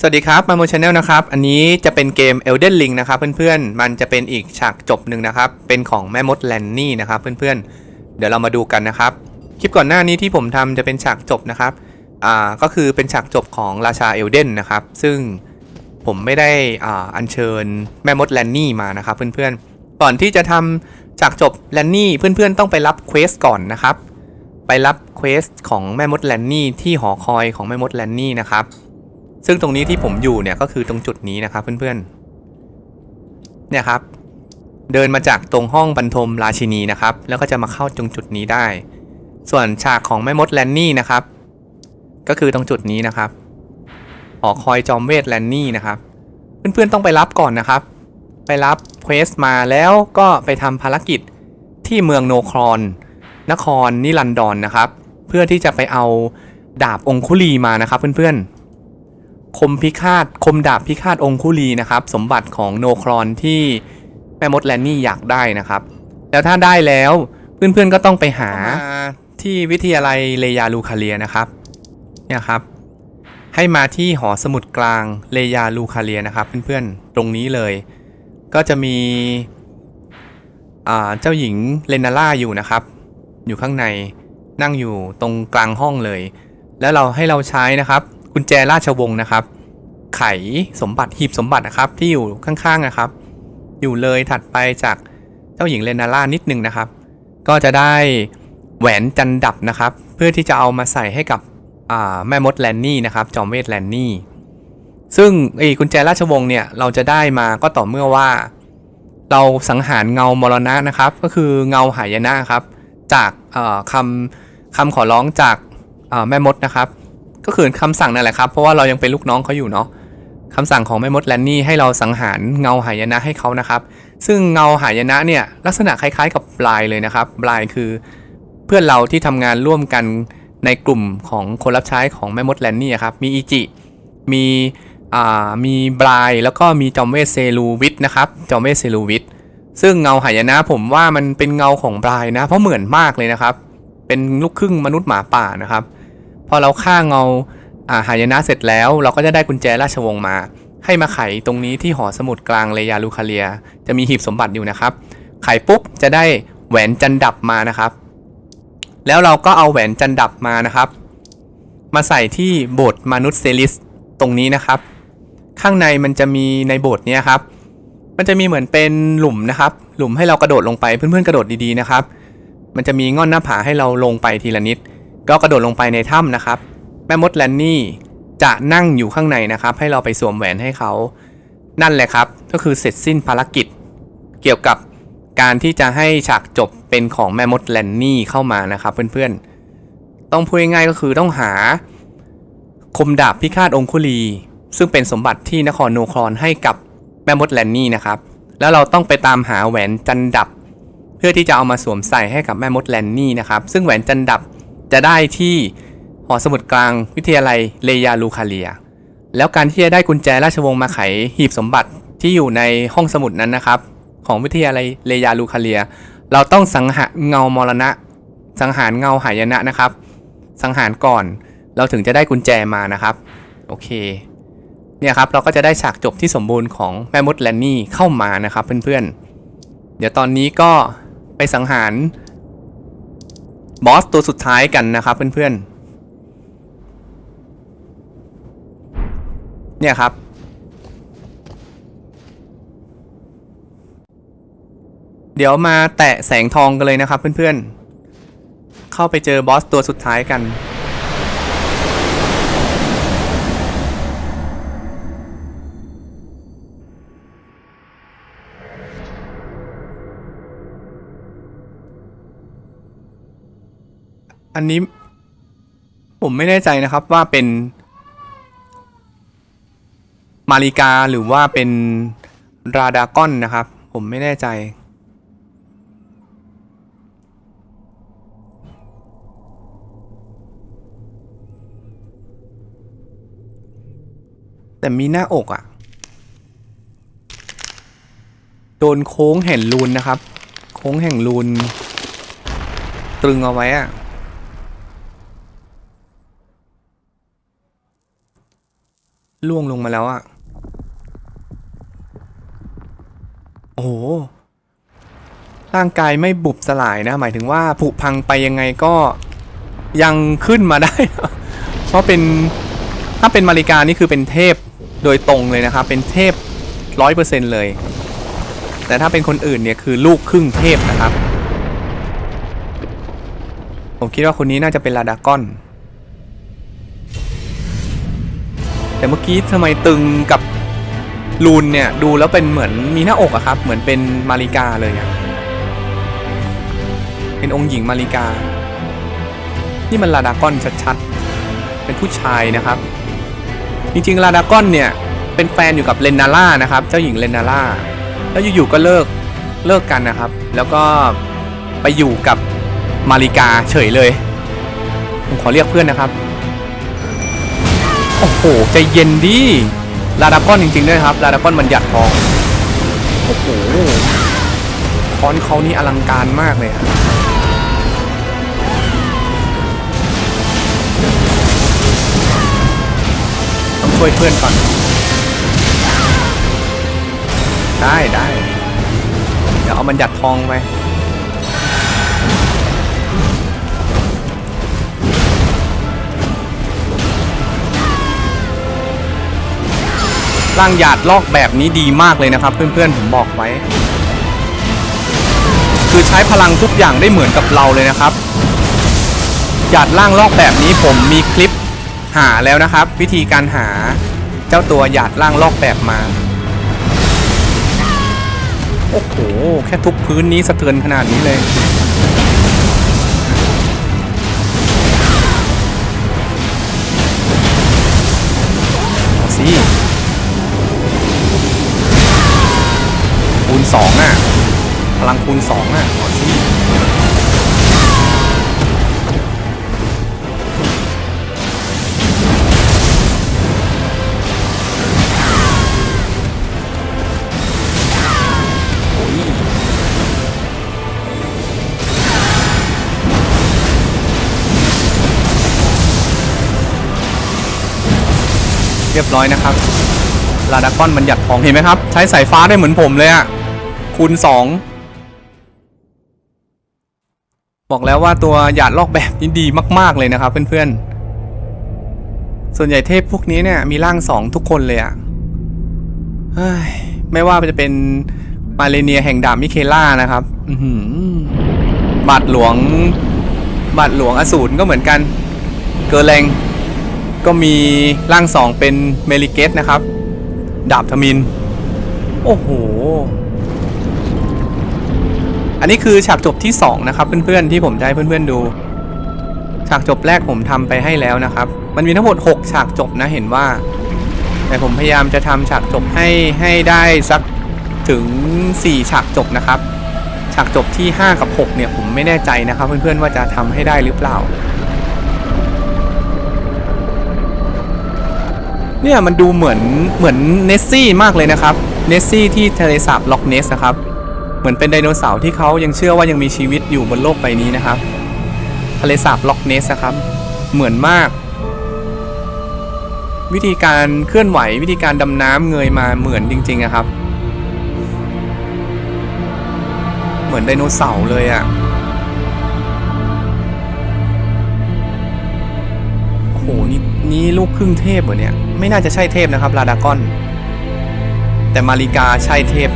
สวัสดีครับมาโมชาแนลนะครับ อันนี้จะเป็นเกม Elden Ring นะครับเพื่อนๆ มันจะเป็นอีกฉากจบหนึ่งนะครับ เป็นของแม่มดแลนนี่นะครับเพื่อนๆ เดี๋ยวเรามาดูกันนะครับ คลิปก่อนหน้านี้ที่ผมทำจะเป็นฉากจบนะครับ อ่า ก็คือเป็นฉากจบของราชาเอลเดนนะครับ ซึ่งผมไม่ได้อ่าอัญเชิญแม่มดแลนนี่มานะครับเพื่อนๆ ก่อนที่จะทำฉากจบแลนนี่เพื่อนๆ ต้องไปรับเควสก่อนนะครับ ไปรับเควสของแม่มดแลนนี่ที่หอคอยของแม่มดแลนนี่นะครับ ซึ่งตรงนี้ที่ผมอยู่เนี่ยก็คือตรงจุดนี้นะครับเพื่อนๆ เนี่ยครับ เดินมาจากตรงห้องบรรทมราชินีนะครับ แล้วก็จะมาเข้าตรงจุดนี้ได้ ส่วนฉากของแม่มดแลนนี่นะครับ ก็คือตรงจุดนี้นะครับหอคอยจอมเวทแลนนี่นะครับ เพื่อนๆต้องไปรับก่อนนะครับ ไปรับเควสมาแล้วก็ไปทำภารกิจที่เมืองโนครอน นครนิรันดรนนะครับ เพื่อที่จะไปเอาดาบองคุลีมานะครับเพื่อนๆ คมพิฆาตคมดาบพิฆาตองคุลีนะครับ สมบัติของโนครอนที่แม่มดแลนนี่อยากได้นะครับ แล้วถ้าได้แล้วเพื่อนๆก็ต้องไปหาที่วิทยาลัยเลยาลูคาเลียนะครับเนี่ยครับ ให้มาที่หอสมุดกลางเลยาลูคาเลียนะครับ เพื่อนๆตรงนี้เลย ก็จะมีเจ้าหญิงเลนาล่าอยู่นะครับ อยู่ข้างในนั่งอยู่ตรงกลางห้องเลย แล้วเราให้เราใช้นะครับ กุญแจราชวงศ์นะครับ ไขสมบัติหีบสมบัตินะครับที่อยู่ข้างๆนะครับ อยู่เลยถัดไปจากเจ้าหญิงเลนาล่านิดนึงนะครับ ก็จะได้แหวนจันดับนะครับ เพื่อที่จะเอามาใส่ให้กับแม่มดแลนนี่นะครับ จอมเวทแลนนี่ซึ่งไอ้กุญแจราชวงศ์เนี่ยเราจะได้มาก็ต่อเมื่อว่า เราสังหารเงามรณะนะครับ ก็คือเงาหายนะครับ จากคำคำขอร้องจากแม่มดนะครับ ก็คือคำสั่งนั่นแหละครับ เพราะว่าเรายังเป็นลูกน้องเขาอยู่เนาะคำสั่งของแม่มดแลนนี่ให้เราสังหารเงาหายนะให้เขานะครับ ซึ่งเงาหายนะเนี่ยลักษณะคล้ายๆกับบลายเลยนะครับบลายคือเพื่อนเราที่ทำงานร่วมกันในกลุ่มของคนรับใช้ของแม่มดแลนนี่ครับ มีอิจิ มีอ่ามีบลายแล้วก็มีจอมเวทเซลูวิทนะครับจอมเวทเซลูวิทซึ่งเงาหายนะผมว่ามันเป็นเงาของบรายนะ เพราะเหมือนมากเลยนะครับ เป็นลูกครึ่งมนุษย์หมาป่านะครับ พอเราฆ่าเงาอ่าหายนะเสร็จแล้วเราก็จะได้กุญแจราชวงศ์มา ให้มาไขตรงนี้ที่หอสมุดกลางเลยาลูคาเลีย จะมีหีบสมบัติอยู่นะครับ ไขปุ๊บจะได้แหวนจันดับมานะครับ แล้วเราก็เอาแหวนจันดับมานะครับ มาใส่ที่โบสถ์มนุษย์เซลิสตรงนี้นะครับ ข้างในมันจะมีในโบสถ์เนี้ยครับ มันจะมีเหมือนเป็นหลุมนะครับ หลุมให้เรากระโดดลงไปเพื่อนๆกระโดดดีๆนะครับ มันจะมีง่อนหน้าผาให้เราลงไปทีละนิด ก็กระโดดลงไปในถ้ำนะครับ แม่มดแลนนี่จะนั่งอยู่ข้างในนะครับ ให้เราไปสวมแหวนให้เขา นั่นแหละครับ ก็คือเสร็จสิ้นภารกิจ เกี่ยวกับการที่จะให้ฉากจบเป็นของแม่มดแลนนี่เข้ามานะครับ เพื่อนๆ ต้องพูดง่ายๆก็คือต้องหาคมดาบพิฆาตองคุลี ซึ่งเป็นสมบัติที่นครโนครอนให้กับแม่มดแลนนี่นะครับ แล้วเราต้องไปตามหาแหวนจันดับ เพื่อที่จะเอามาสวมใส่ให้กับแม่มดแลนนี่นะครับ ซึ่งแหวนจันดับ จะได้ที่หอสมุดกลางวิทยาลัยเลยาลูคาเลีย แล้วการที่จะได้กุญแจราชวงศ์มาไขหีบสมบัติที่อยู่ในห้องสมุดนั้นนะครับ ของวิทยาลัยเลยาลูคาเลีย เราต้องสังหารเงามรณะ สังหารเงาหายนะนะครับ สังหารก่อนเราถึงจะได้กุญแจมานะครับ โอเคเนี่ยครับเราก็จะได้ฉากจบที่สมบูรณ์ของแม่มดแลนนี่เข้ามานะครับเพื่อนๆ เดี๋ยวตอนนี้ก็ไปสังหาร บอสตัวสุดท้ายกันนะครับเพื่อนๆ เนี่ยครับ เดี๋ยวมาแตะแสงทองกันเลยนะครับเพื่อนๆ เข้าไปเจอบอสตัวสุดท้ายกัน อันนี้ ผมไม่แน่ใจนะครับว่าเป็น มาริกาหรือว่าเป็นราดากอนนะครับ ผมไม่แน่ใจ แต่มีหน้าอกอะ่ะ โดนโค้งแห่งลูนนะครับ โค้งแห่งลูนตรึงเอาไว้อะ ล่วงลงมาแล้วอะโอ้โหร่างกายไม่บุบสลายนะ หมายถึงว่าผุพังไปยังไงก็ยังขึ้นมาได้ เพราะเป็นถ้าเป็นมาริกานี่คือเป็นเทพโดยตรงเลยนะครับ เป็นเทพร้อยเปอร์เซ็นเลย แต่ถ้าเป็นคนอื่นเนี่ยคือลูกครึ่งเทพนะครับ ผมคิดว่าคนนี้น่าจะเป็นลาดากอน แต่เมื่อกี้ทำไมตึงกับลูนเนี่ยดูแล้วเป็นเหมือนมีหน้าอกอะครับ เหมือนเป็นมาริกาเลยอะเป็นองค์หญิงมาริกา นี่มันลาดากอนชัดๆ เป็นผู้ชายนะครับ จริงๆลาดากอนเนี่ยเป็นแฟนอยู่กับเลนนาร่านะครับ เจ้าหญิงเลนนาร่า แล้วอยู่ๆก็เลิกเลิกกันนะครับ แล้วก็ไปอยู่กับมาริกาเฉยเลย ผมขอเรียกเพื่อนนะครับ โอ้โห ใจเย็นดิลาดากอนจริงๆด้วยครับ ลาดากอนมันหยัดทอง โอ้โหคอนเขานี่อลังการมากเลยอะต้องช่วยเพื่อนก่อน ได้ได้ เดี๋ยวเอามันหยัดทองไป ร่างหยาดลอกแบบนี้ดีมากเลยนะครับ เพื่อนๆผมบอกไว้ คือใช้พลังทุกอย่างได้เหมือนกับเราเลยนะครับ หยาดล่างลอกแบบนี้ผมมีคลิปหาแล้วนะครับ วิธีการหาเจ้าตัวหยาดล่างลอกแบบมาโอ้โห แค่ทุกพื้นนี้สะเทือนขนาดนี้เลย สิ คูณสองอะ พลังคูณสองอะเอาสิโอ้ยเรียบร้อยนะครับลาดากอนมันหยัดของเห็นไหมครับ ใช้สายฟ้าได้เหมือนผมเลยอะ คูณสองบอกแล้วว่าตัวหยาดลอกแบบนี้ดีมาก ๆ เลยนะครับเพื่อนๆ ส่วนใหญ่เทพพวกนี้เนี่ยมีร่างสองทุกคนเลยอะเฮ้ยไม่ว่าจะเป็นมาเลเนียแห่งดาบมิเคล่านะครับบาทหลวงบาทหลวงอสูรก็เหมือนกัน เกอร์แรงก็มีร่างสองเป็นเมลิเกสนะครับ ดาบทมิน โอ้โห อันนี้คือฉากจบที่ 2 นะครับ เพื่อนๆที่ผมจะให้เพื่อนๆดู ฉากจบแรกผมทำไปให้แล้วนะครับ มันมีทั้งหมด 6 ฉากจบนะเห็นว่า แต่ผมพยายามจะทำฉากจบให้ให้ได้สักถึง 4 ฉากจบนะครับ ฉากจบที่ 5 กับ 6 เนี่ยผมไม่แน่ใจนะครับ เพื่อนๆว่าจะทำให้ได้หรือเปล่าเนี่ยมันดูเหมือนเหมือนเนสซี่มากเลยนะครับ เนสซี่ที่ทะเลสาบล็อกเนสนะครับ เหมือนเป็นไดโนเสาร์ที่เขายังเชื่อว่ายังมีชีวิตอยู่บนโลกใบนี้นะครับ ทะเลสาบล็อกเนสนะครับ เหมือนมาก วิธีการเคลื่อนไหววิธีการดำน้ำเงยมาเหมือนจริงๆอะครับ เหมือนไดโนเสาร์เลยอะโอ้โหนี่นี่ลูกครึ่งเทพเหรอเนี่ย ไม่น่าจะใช่เทพนะครับลาดากอน แต่มาริกาใช่เทพ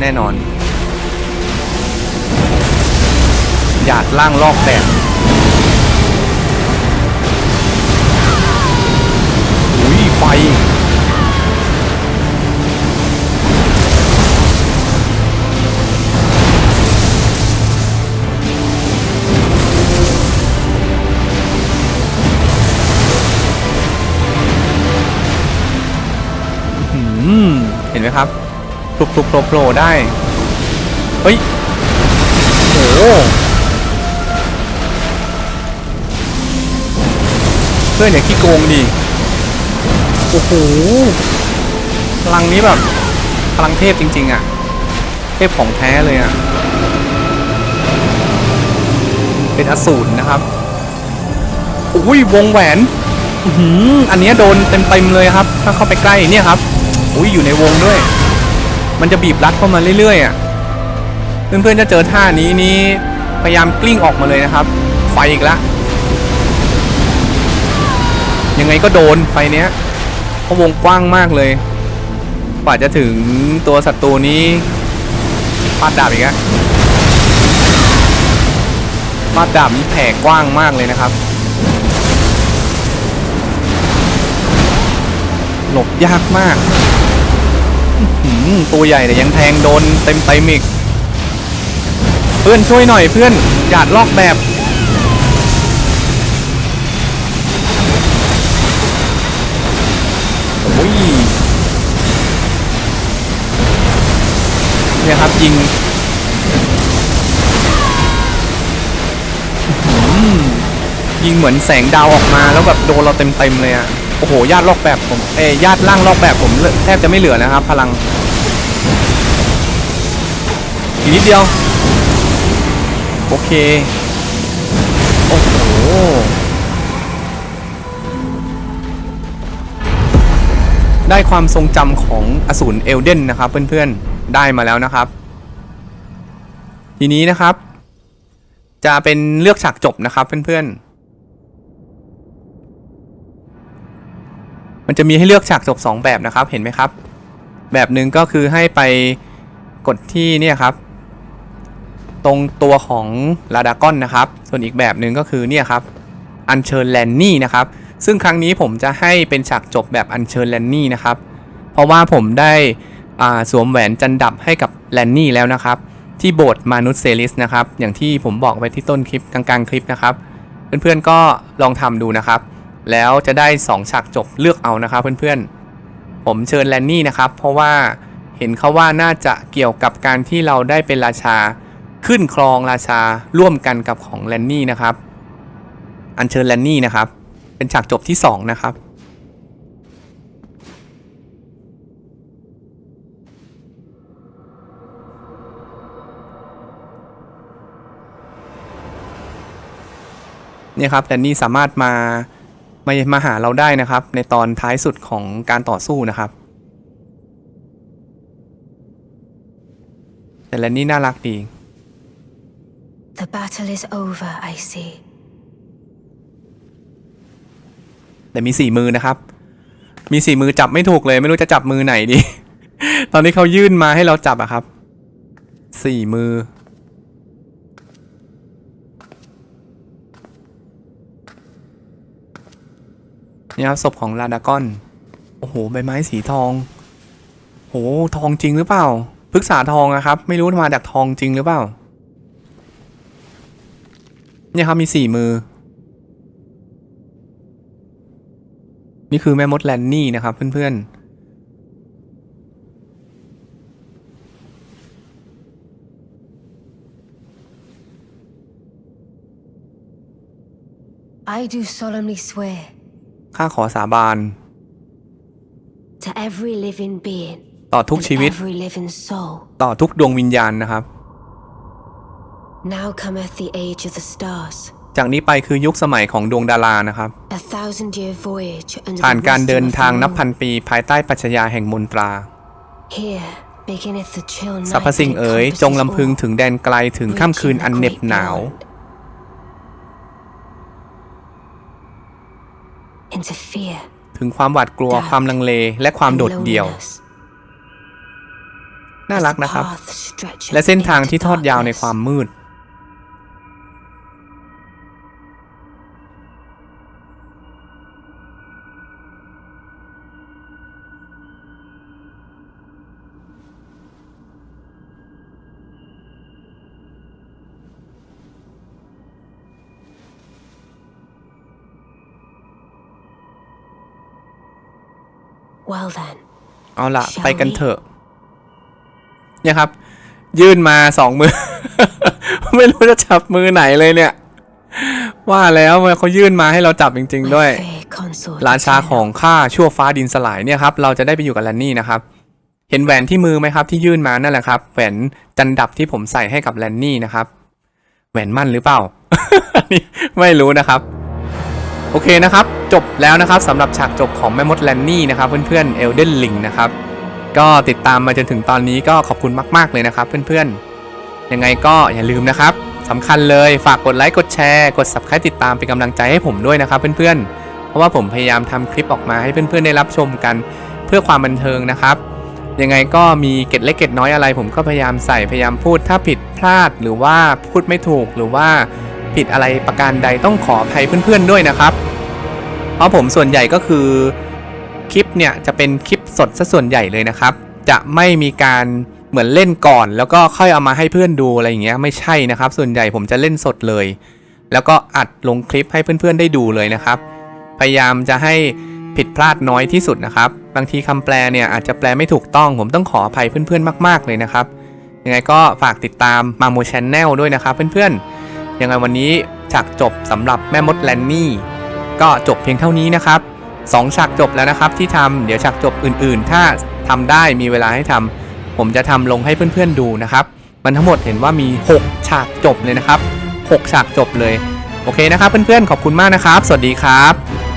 แน่นอน หยาดล่างลอกแบบอุ้ยไฟเห็นไหมครับปลุกปลุกโผล่โผล่ได้ เฮ้ย โอ้ พื่อนอย่าขี้โกงดิ โอ้โห พลังนี้แบบ พลังเทพจริง ๆ อะ เทพของแท้เลยอะ เป็นอสูรนะครับ อุ้ยวงแหวนอื้มอันนี้โดนเต็มๆเลยครับ ถ้าเข้าไปใกล้เนี่ยครับ อุ้ยอยู่ในวงด้วย มันจะบีบรัดเข้ามาเรื่อยๆอะ เพื่อนๆจะเจอท่านี้นี้พยายามกลิ้งออกมาเลยนะครับ ไฟอีกและ ยังไงก็โดนไฟเนี้ยเพราะวงกว้างมากเลยกว่าจะถึงตัวศัตรูนี้ปาดดาบอีกอะปาดดาบนี้แผ่กว้างมากเลยนะครับ หลบยากมาก ตัวใหญ่แต่ยังแทงโดนเต็มเต็มๆอีกเพื่อนช่วยหน่อยเพื่อนหยาดลอกแบบ ครับ ยิงยิงเหมือนแสงดาวออกมาแล้วแบบโดนเราเต็มๆเลยอะโอ้โหญาติลอกแบบผมเอ้ยญาติล่างลอกแบบผมแทบจะไม่เหลือนะครับ พลังอีกนิดเดียว โอเค โอ้โหได้ความทรงจำของอสูรเอลเดนนะครับเพื่อนๆ ได้มาแล้วนะครับ ทีนี้นะครับ จะเป็นเลือกฉากจบนะครับเพื่อนๆ มันจะมีให้เลือกฉากจบ 2 แบบนะครับ เห็นไหมครับ แบบหนึ่งก็คือให้ไปกดที่เนี่ยครับ ตรงตัวของลาดากอนนะครับ ส่วนอีกแบบหนึ่งก็คือเนี่ยครับ อัญเชิญแลนนี่นะครับ ซึ่งครั้งนี้ผมจะให้เป็นฉากจบแบบอัญเชิญแลนนี่นะครับ เพราะว่าผมได้ สวมแหวนจันดับให้กับแลนนี่แล้วนะครับ ที่โบสถ์มานุษเซลิสนะครับ อย่างที่ผมบอกไว้ที่ต้นคลิปกลางๆคลิปนะครับ เพื่อนๆก็ลองทำดูนะครับ แล้วจะได้ 2ฉากจบเลือกเอานะครับ เพื่อนๆ ผมเชิญแลนนี่นะครับ เพราะว่าเห็นเขาว่าน่าจะเกี่ยวกับการที่เราได้เป็นราชาขึ้นครองราชาร่วมกันกับของแลนนี่นะครับ อัญเชิญแลนนี่นะครับ เป็นฉากจบที่ 2 นะครับ เนี่ยครับแลนนี่สามารถมามามาหาเราได้นะครับ ในตอนท้ายสุดของการต่อสู้นะครับ แต่แลนนี่น่ารักดี The battle is over, I see. แต่มีสี่มือนะครับ มีสี่มือจับไม่ถูกเลย ไม่รู้จะจับมือไหนดี ตอนนี้เขายื่นมาให้เราจับอะครับ สี่มือ นี่ครับศพของลาดากอน โอ้โห ใบไม้สีทอง โห ทองจริงหรือเปล่าพฤกษาทองอะครับ ไม่รู้มาจากทองจริงหรือเปล่า เนี่ยครับมีสี่มือ นี่คือแม่มดแลนนี่นะครับเพื่อน I do solemnly swear ๆ ข้าขอสาบาน to every living being ต่อทุก and ชีวิต every living soul. ต่อทุกดวงวิญญาณนะครับ Now cometh the age of the stars, จากนี้ไปคือยุคสมัยของดวงดารานะครับ a thousand year voyage under ผ่าน the การ wisdom เดิน of ทาง the นับพัน moon. ปีภายใต้ปรัชญาแห่งมนตรา Here beginneth the chill สร night รพสิ่ง that เอ๋ย encompasses จงลำพึง all, ถึงแดนไกลถึงค่ำคืนอันเหน็บหนาว into fear ถึงความหวาดกลัวความลังเลและความ and โดดเดี่ยว loneliness. น่า As รัก the นะครับ path stretcheth และเส้นทางที่ into ทอดยาวใน darkness. ความมืด Well then, เอาล่ะ Shall ไปกัน we? เถอะเนี่ยครับ ยื่นมาสองมือ ไม่รู้จะจับมือไหนเลยเนี่ย ว่าแล้วมันเขายื่นมาให้เราจับจริง ๆ ด้วย my fair consort ราชา eternal. ของข้าชั่วฟ้าดินสลายเนี่ยครับ เราจะได้ไปอยู่กับแลนนี่นะครับ เห็นแหวนที่มือไหมครับ ที่ยื่นมานั่นแหละครับแหวนจันดับที่ผมใส่ให้กับแลนนี่นะครับแหวนมั่นหรือเปล่าอันนี้ไม่รู้นะครับ โอเคนะครับ จบแล้วนะครับสำหรับฉากจบของแม่มดแลนนี่นะครับเพื่อนๆเอลเดนลิงนะครับก็ติดตามมาจนถึงตอนนี้ก็ขอบคุณมากๆเลยนะครับเพื่อนๆ ยังไงก็อย่าลืมนะครับสำคัญเลยฝากกดไลค์กดแชร์กด subscribe ติดตามเป็นกำลังใจให้ผมด้วยนะครับเพื่อนๆ เพราะว่าผมพยายามทำคลิปออกมาให้เพื่อนๆได้รับชมกันเพื่อความบันเทิงนะครับ ยังไงก็มีเก็ดเล็กเก็ดน้อยอะไร ผมก็พยายามใส่พยายามพูดถ้าผิดพลาดหรือว่าพูดไม่ถูกหรือว่าผิดอะไรประการใดต้องขออภัยเพื่อนๆด้วยนะครับ เพราะผมส่วนใหญ่ก็คือคลิปเนี่ยจะเป็นคลิปสดซะส่วนใหญ่เลยนะครับ จะไม่มีการเหมือนเล่นก่อน แล้วก็ค่อยเอามาให้เพื่อนดูอะไรอย่างเงี้ยไม่ใช่นะครับ ส่วนใหญ่ผมจะเล่นสดเลย แล้วก็อัดลงคลิปให้เพื่อนๆได้ดูเลยนะครับ พยายามจะให้ผิดพลาดน้อยที่สุดนะครับ บางทีคำแปลเนี่ยอาจจะแปลไม่ถูกต้องผมต้องขออภัยเพื่อนๆมากๆเลยนะครับยังไงก็ฝากติดตามมาโมชแนลด้วยนะครับเพื่อนๆยังไงวันนี้ฉากจบสำหรับแม่มดแลนนี่ ก็จบเพียงเท่านี้นะครับสองฉากจบแล้วนะครับที่ทำเดี๋ยวฉากจบอื่นๆ ถ้าทำได้มีเวลาให้ทำผมจะทำลงให้เพื่อนๆดูนะครับ มันทั้งหมดเห็นว่ามี 6 ฉากจบเลยนะครับ 6 ฉากจบเลย โอเคนะครับเพื่อนๆขอบคุณมากนะครับ สวัสดีครับ